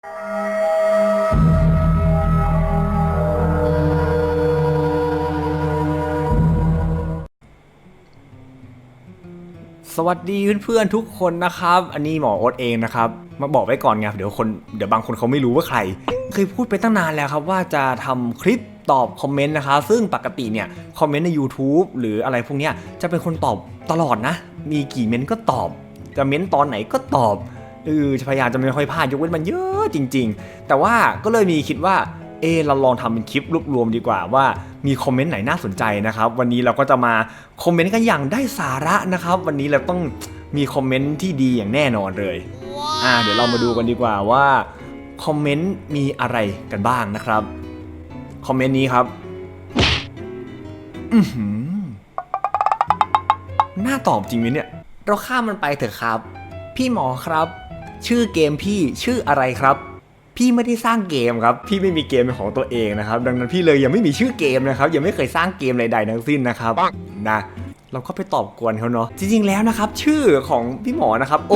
สวัสดีเพื่อนๆทุกคนนะครับ อันนี้หมอโอ๊ตเองนะครับ มาบอกไว้ก่อนไงเดี๋ยวคนเดี๋ยวบางคนเขาไม่รู้ว่าใคร เคยพูดไปตั้งนานแล้วครับว่าจะทำคลิปตอบคอมเมนต์นะครับซึ่งปกติเนี่ยคอมเมนต์ใน YouTube หรืออะไรพวกเนี้ยจะเป็นคนตอบตลอดนะ มีกี่เม้นต์ก็ตอบ จะเม้นต์ตอนไหนก็ตอบเออพยายามจะไม่ค่อยพลาดยกเว้นมันเยอะ จริง ๆ แต่ว่าก็เลยมีคิดว่าเออเราลองทำเป็นคลิปรวบรวมดีกว่าว่ามีคอมเมนต์ไหนน่าสนใจนะครับ วันนี้เราก็จะมาคอมเมนต์กันอย่างได้สาระนะครับ วันนี้เราต้องมีคอมเมนต์ที่ดีอย่างแน่นอนเลยอ่าเดี๋ยวเรามาดูกันดีกว่าว่าคอมเมนต์มีอะไรกันบ้างนะครับคอมเมนต์นี้ครับอือหือน่าตอบจริงไหมเนี่ย เราข้ามมันไปเถอะครับ พี่หมอครับ ชื่อเกมพี่ชื่ออะไรครับ พี่ไม่ได้สร้างเกมครับ พี่ไม่มีเกมเป็นของตัวเองนะครับ ดังนั้นพี่เลยยังไม่มีชื่อเกมนะครับ ยังไม่เคยสร้างเกมใดๆทั้งสิ้นนะครับนะเราก็ไปตอบกวนเขาเนาะจริงๆแล้วนะครับ ชื่อของพี่หมอนะครับ O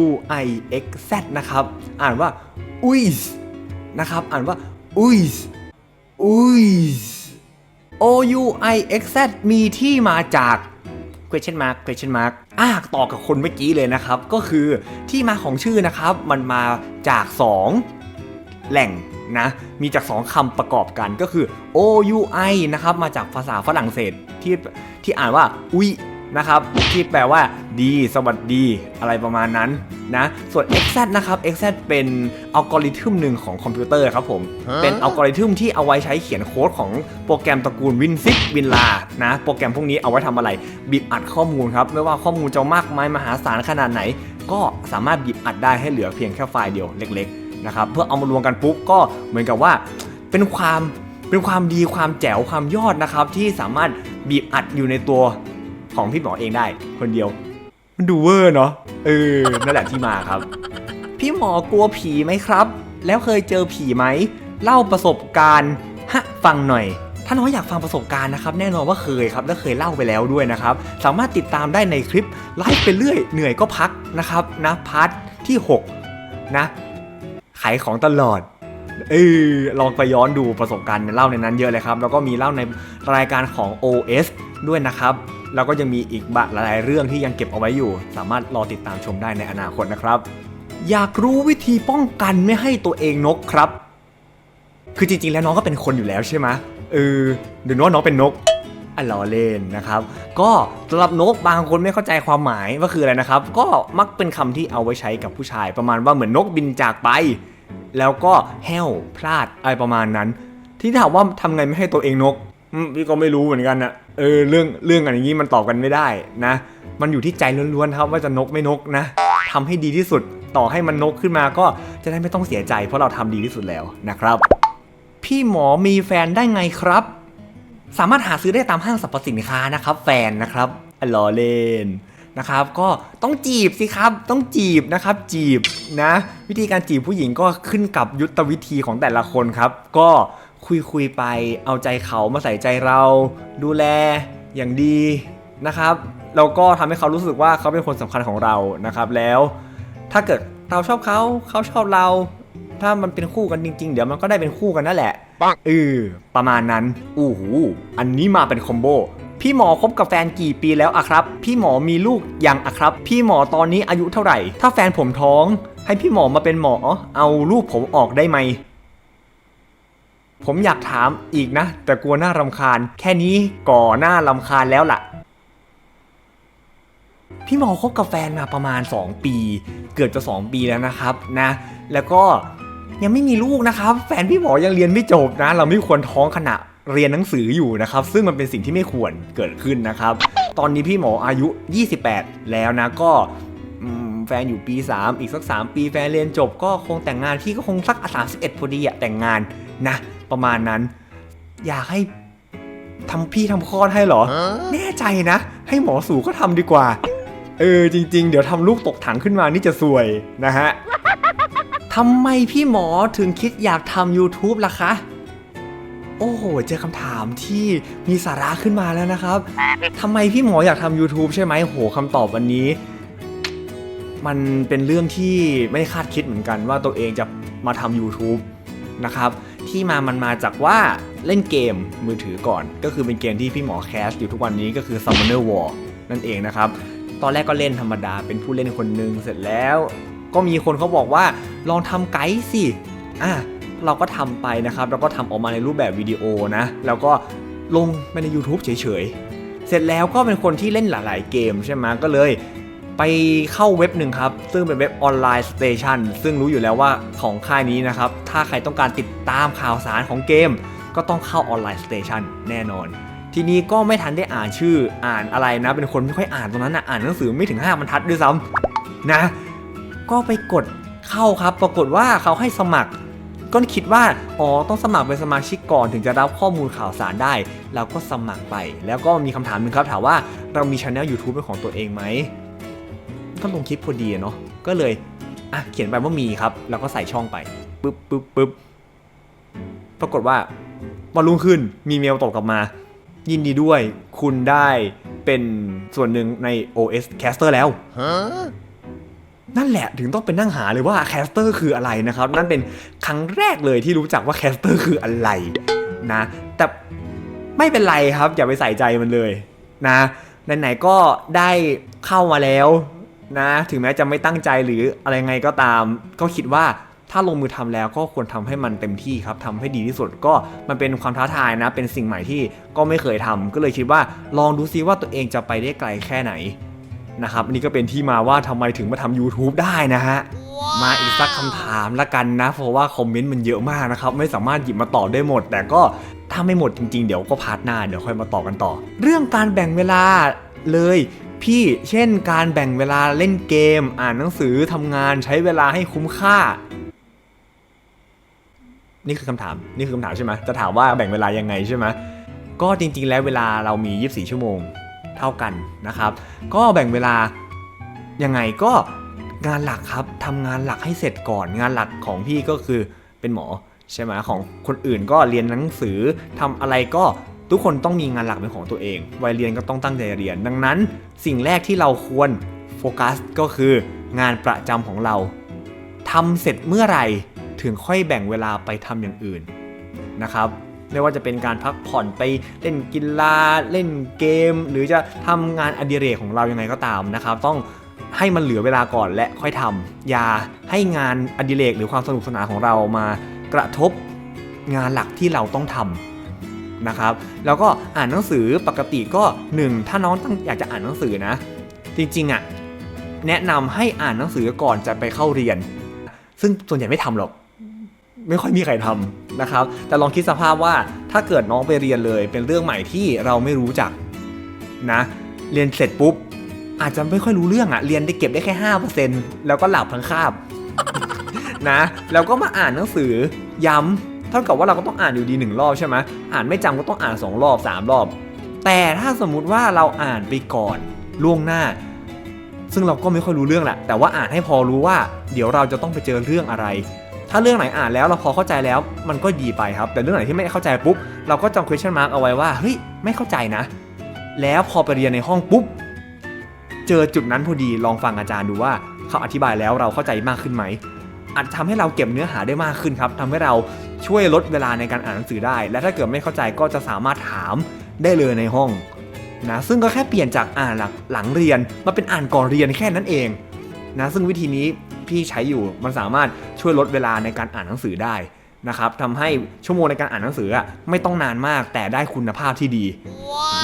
U I X Z นะครับ อ่านว่าอุยส์นะครับอ่านว่าอุยส์อุยส์ O U I X Z มีที่มาจาก question mark question mark อ่าต่อกับคนเมื่อกี้เลยนะครับ ก็คือที่มาของชื่อนะครับ มันมาจาก 2 แหล่งนะ มีจาก 2คำประกอบกันก็คือ O U I นะครับ มาจากภาษาฝรั่งเศสที่ที่อ่านว่า อุยนะครับ ที่แปลว่า ดี สวัสดี อะไรประมาณนั้น นะ ส่วน XZ นะครับ XZ เป็นอัลกอริทึมหนึ่งของคอมพิวเตอร์ครับผม เป็นอัลกอริทึมที่เอาไว้ใช้เขียนโค้ดของโปรแกรมตระกูล WinZip WinLa นะ โปรแกรมพวกนี้เอาไว้ทำอะไร บีบอัดข้อมูลครับ ไม่ว่าข้อมูลจะมากมายมหาศาลขนาดไหน ก็สามารถบีบอัดได้ให้เหลือเพียงแค่ไฟล์เดียวเล็กๆนะครับ เพื่อเอามารวมกันปุ๊บก็เหมือนกับว่าเป็นความเป็นความดีความแจ๋วความยอดนะครับที่สามารถบีบอัดอยู่ในตัวของพี่หมอเองได้คนเดียว มันดูเวอร์เนาะเออนั่นแหละที่มาครับ พี่หมอกลัวผีไหมครับ แล้วเคยเจอผีไหมเล่าประสบการณ์ฮะฟังหน่อยถ้าน้องอยากฟังประสบการณ์นะครับ แน่นอนว่าเคยครับและเคยเล่าไปแล้วด้วยนะครับ สามารถติดตามได้ในคลิปไลฟ์ไปเรื่อยเหนื่อยก็พักนะครับนะพาร์ทที่ 6 นะขายของตลอดเออลองไปย้อนดูประสบการณ์เล่าในนั้นเยอะเลยครับ แล้วก็มีเล่าในรายการของ OS ด้วยนะครับ แล้วก็ยังมีอีกบะหลายๆเรื่องที่ยังเก็บเอาไว้อยู่ สามารถรอติดตามชมได้ในอนาคตนะครับ อยากรู้วิธีป้องกันไม่ให้ตัวเองนกครับ คือจริงๆแล้วน้องก็เป็นคนอยู่แล้วใช่ไหมเออหรือว่าน้องเป็นนกอะล้อเล่นนะครับ ก็สำหรับนกบางคนไม่เข้าใจความหมายว่าคืออะไรนะครับ ก็มักเป็นคำที่เอาไว้ใช้กับผู้ชาย ประมาณว่าเหมือนนกบินจากไป แล้วก็แห้วพลาดอะไรประมาณนั้น ที่ถามว่าทำไงไม่ให้ตัวเองนก พี่ก็ไม่รู้เหมือนกันนะเออเรื่องเรื่องอะไรอย่างนี้มันตอบกันไม่ได้นะ มันอยู่ที่ใจล้วนๆครับว่าจะนกไม่นกนะทำให้ดีที่สุดต่อให้มันนกขึ้นมาก็จะได้ไม่ต้องเสียใจ เพราะเราทำดีที่สุดแล้วนะครับ พี่หมอมีแฟนได้ไงครับ สามารถหาซื้อได้ตามห้างสรรพสินค้านะครับ แฟนนะครับอลอเลนนะครับ ก็ต้องจีบสิครับต้องจีบนะครับ จีบนะ วิธีการจีบผู้หญิงก็ขึ้นกับยุทธวิธีของแต่ละคนครับ ก็ คุยคุยๆไป เอาใจเขามาใส่ใจเรา ดูแลอย่างดีนะครับแล้วก็ทำให้เขารู้สึกว่าเขาเป็นคนสำคัญของเรานะครับ แล้วถ้าเกิดเราชอบเขาเขาชอบเรา ถ้ามันเป็นคู่กันจริง ๆ เดี๋ยวมันก็ได้เป็นคู่กันนั่นแหละเออประมาณนั้นอู้หูอันนี้มาเป็นคอมโบพี่หมอคบกับแฟนกี่ปีแล้วอะครับ พี่หมอมีลูกยังอะครับ พี่หมอตอนนี้อายุเท่าไหร่ ถ้าแฟนผมท้อง ให้พี่หมอมาเป็นหมอ เอาลูกผมออกได้ไหม ผมอยากถามอีกนะ แต่กลัวหน้ารำคาญ แค่นี้ก่อหน้ารำคาญแล้วล่ะ พี่หมอคบกับแฟนมาประมาณ 2 ปี เกือบจะ 2 ปีแล้วนะครับนะ แล้วก็ยังไม่มีลูกนะครับ แฟนพี่หมอยังเรียนไม่จบนะ เราไม่ควรท้องขณะเรียนหนังสืออยู่นะครับ ซึ่งมันเป็นสิ่งที่ไม่ควรเกิดขึ้นนะครับ ตอนนี้พี่หมออายุ 28 แล้วนะก็อืมแฟนอยู่ปี 3 อีกสัก 3 ปีแฟนเรียนจบก็คงแต่งงานพี่ก็คงสัก31พอดีอะแต่งงานนะ ประมาณนั้น อยากให้ทำพี่ทำคลอดให้เหรอ แน่ใจนะ ให้หมอสูก็ทำดีกว่า เออจริง ๆ เดี๋ยวทำลูกตกถังขึ้นมานี่จะซวยนะฮะทำไมพี่หมอถึงคิดอยากทำ YouTube ล่ะคะ โอ้โห เจอคำถามที่มีสาระขึ้นมาแล้วนะครับทำไมพี่หมออยากทำ YouTube ใช่ไหมโหคำตอบวันนี้ มันเป็นเรื่องที่ไม่คาดคิดเหมือนกันว่าตัวเองจะมาทำ YouTube นะครับที่มามันมาจากว่าเล่นเกมมือถือก่อน ก็คือเป็นเกมที่พี่หมอแคสอยู่ทุกวันนี้ก็คือ Summoner War นั่นเองนะครับ ตอนแรกก็เล่นธรรมดาเป็นผู้เล่นคนหนึ่งเสร็จแล้ว ก็มีคนเขาบอกว่าลองทำไกด์สิอะเราก็ทำไปนะครับแล้วก็ทำออกมาในรูปแบบวิดีโอนะแล้วก็ลงไปใน YouTube เฉยๆ เสร็จแล้วก็เป็นคนที่เล่นหลาย ๆ เกมใช่ไหมก็เลย ไปเข้าเว็บหนึ่งครับ ซึ่งเป็นเว็บออนไลน์สเตชันซึ่งรู้อยู่แล้วว่าของค่ายนี้นะครับ ถ้าใครต้องการติดตามข่าวสารของเกม ก็ต้องเข้าออนไลน์สเตชันแน่นอน ทีนี้ก็ไม่ทันได้อ่านชื่ออ่านอะไรนะ เป็นคนไม่ค่อยอ่านตรงนั้นนะอ่านหนังสือไม่ถึง 5บรรทัดด้วยซ้ำนะ ก็ไปกดเข้าครับ ปรากฏว่าเขาให้สมัคร ก็คิดว่าอ๋อต้องสมัครเป็นสมาชิกก่อนถึงจะรับข้อมูลข่าวสารได้เราก็สมัครไป แล้วก็มีคำถามหนึ่งครับถามว่าเรามีช anel YouTube เป็นของตัวเองไหม ก็ลงคลิปพอดีอะเนาะก็เลยอะเขียนไปว่ามีครับ แล้วก็ใส่ช่องไปปึ๊บปึ๊บปึ๊บปรากฏว่าวันรุ่งขึ้นมีเมลตอบกลับมา ยินดีด้วยคุณได้เป็นส่วนหนึ่งใน OS Caster แล้ว นั่นแหละถึงต้องไปนั่งหาเลยว่าแคสเตอร์คืออะไรนะครับ นั่นเป็นครั้งแรกเลยที่รู้จักว่าแคสเตอร์คืออะไรนะ แต่ไม่เป็นไรครับ อย่าไปใส่ใจมันเลยนะไหนๆก็ได้เข้ามาแล้ว นะ ถึงแม้จะไม่ตั้งใจหรืออะไรไงก็ตาม ก็คิดว่าถ้าลงมือทำแล้วก็ควรทำให้มันเต็มที่ครับทำให้ดีที่สุดก็มันเป็นความท้าทายนะ เป็นสิ่งใหม่ที่ก็ไม่เคยทำก็เลยคิดว่าลองดูซิว่าตัวเองจะไปได้ไกลแค่ไหนนะครับนี่ก็เป็นที่มาว่าทำไมถึงมาทำ YouTube ได้นะฮะมาอีกสักคำถามละกันนะ เพราะว่าคอมเมนต์มันเยอะมากนะครับ ไม่สามารถหยิบมาตอบได้หมด แต่ก็ถ้าไม่หมดจริงๆ เดี๋ยวก็พาร์ทหน้าเดี๋ยวค่อยมาต่อกันต่อ เรื่องการแบ่งเวลาเลย พี่เช่นการแบ่งเวลาเล่นเกม อ่านหนังสือทำงานใช้เวลาให้คุ้มค่า นี่คือคำถามนี่คือคำถามใช่ไหมจะถามว่าแบ่งเวลายังไงใช่ไหมก็จริง ๆ แล้วเวลาเรามี 24 ชั่วโมงเท่ากันนะครับ ก็แบ่งเวลายังไงก็งานหลักครับทำงานหลักให้เสร็จก่อน งานหลักของพี่ก็คือเป็นหมอใช่ไหมของคนอื่นก็เรียนหนังสือทำอะไรก็ ทุกคนต้องมีงานหลักเป็นของตัวเอง วัยเรียนก็ต้องตั้งใจเรียน ดังนั้นสิ่งแรกที่เราควรโฟกัสก็คืองานประจำของเราทำเสร็จเมื่อไหร่ถึงค่อยแบ่งเวลาไปทำอย่างอื่นนะครับไม่ว่าจะเป็นการพักผ่อนไปเล่นกีฬาเล่นเกม หรือจะทำงานอดิเรกของเรายังไงก็ตามนะครับ ต้องให้มันเหลือเวลาก่อนและค่อยทำอย่าให้งานอดิเรกหรือความสนุกสนานของเรามากระทบงานหลักที่เราต้องทำ นะครับ แล้วก็อ่านหนังสือปกติก็หนึ่งถ้าน้องตั้งอยากจะอ่านหนังสือนะ จริงๆอะแนะนำให้อ่านหนังสือก่อนจะไปเข้าเรียน ซึ่งส่วนใหญ่ไม่ทำหรอกไม่ค่อยมีใครทำนะครับ แต่ลองคิดสภาพว่าถ้าเกิดน้องไปเรียนเลย เป็นเรื่องใหม่ที่เราไม่รู้จักนะ เรียนเสร็จปุ๊บ อาจจะไม่ค่อยรู้เรื่องอะเรียนได้เก็บได้แค่ห้าเปอร์เซ็นแล้วก็หลับทั้งคาบนะ แล้วก็มาอ่านหนังสือย้ำ เท่ากับว่าเราก็ต้องอ่านอยู่ดีหนึ่งรอบใช่ไหมอ่านไม่จำก็ต้องอ่านสองรอบสามรอบ แต่ถ้าสมมุติว่าเราอ่านไปก่อนล่วงหน้า ซึ่งเราก็ไม่ค่อยรู้เรื่องแหละแต่ว่าอ่านให้พอรู้ว่า เดี๋ยวเราจะต้องไปเจอเรื่องอะไร ถ้าเรื่องไหนอ่านแล้วเราพอเข้าใจแล้วมันก็ดีไปครับ แต่เรื่องไหนที่ไม่เข้าใจปุ๊บเราก็จำ question mark เอาไว้ว่าเฮ้ยไม่เข้าใจนะ แล้วพอไปเรียนในห้องปุ๊บเจอจุดนั้นพอดีลองฟังอาจารย์ดูว่าเขาอธิบายแล้วเราเข้าใจมากขึ้นไหมอาจจะทำให้เราเก็บเนื้อหาได้มากขึ้นครับทำให้เรา ช่วยลดเวลาในการอ่านหนังสือได้ และถ้าเกิดไม่เข้าใจก็จะสามารถถามได้เลยในห้องนะซึ่งก็แค่เปลี่ยนจากอ่านหลังหลังเรียนมาเป็นอ่านก่อนเรียนแค่นั้นเองนะซึ่งวิธีนี้พี่ใช้อยู่มันสามารถช่วยลดเวลาในการอ่านหนังสือได้นะครับทำให้ชั่วโมงในการอ่านหนังสืออะไม่ต้องนานมากแต่ได้คุณภาพที่ดี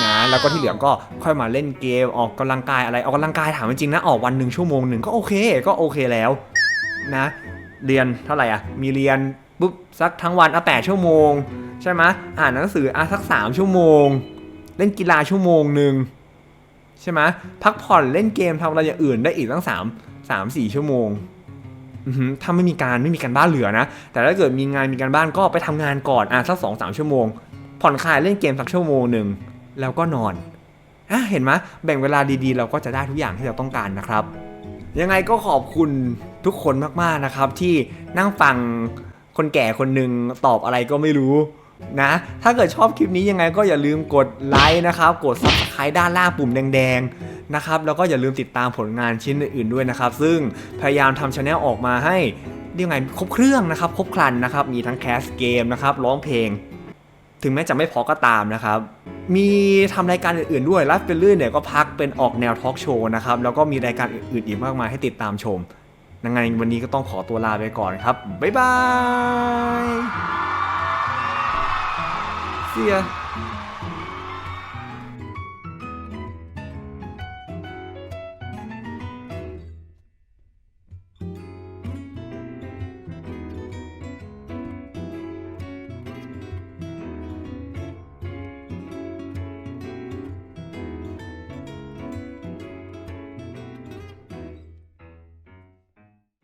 นะแล้วก็ที่เหลือก็ค่อยมาเล่นเกมออกกำลังกายอะไรออกกำลังกายถามจริงๆนะออกวันหนึ่งชั่วโมงหนึ่งก็โอเคก็โอเคแล้วนะเรียนเท่าไหร่อะมีเรียน ปุ๊บสักทั้งวันอะแปดชั่วโมง ใช่ไหมอ่านหนังสืออะสักสามชั่วโมง เล่นกีฬาชั่วโมงหนึ่งใช่ไหมพักผ่อนเล่นเกมทำอะไรอย่างอื่นได้อีกตั้งสามสามสี่ชั่วโมงถ้าไม่มีการไม่มีการบ้านเหลือนะ แต่ถ้าเกิดมีงานมีการบ้านก็ไปทำงานก่อนอะสักสองสามชั่วโมง ผ่อนคลายเล่นเกมสักชั่วโมงหนึ่งแล้วก็นอนอะเห็นไหมแบ่งเวลาดีๆ เราก็จะได้ทุกอย่างที่เราต้องการนะครับ ยังไงก็ขอบคุณทุกคนมากๆนะครับ ที่นั่งฟัง คนแก่คนหนึ่งตอบอะไรก็ไม่รู้นะ ถ้าเกิดชอบคลิปนี้ยังไงก็อย่าลืมกดไลค์นะครับ กดซับสไครต์ด้านล่างปุ่มแดงๆนะครับ แล้วก็อย่าลืมติดตามผลงานชิ้นอื่นๆด้วยนะครับ ซึ่งพยายามทำชาแนลออกมาให้เรียกไงครบเครื่องนะครับ ครบครันนะครับ มีทั้งแคสเกมนะครับ ร้องเพลง ถึงแม้จะไม่พอก็ตามนะครับ มีทำรายการอื่นๆด้วยไลฟ์เป็นเรื่อยเนี่ยก็พักเป็นออกแนวทอล์กโชว์นะครับ แล้วก็มีรายการอื่นๆอีกมากมายให้ติดตามชม ยังไงวันนี้ก็ต้องขอตัวลาไปก่อนครับ บ๊ายบาย See ya.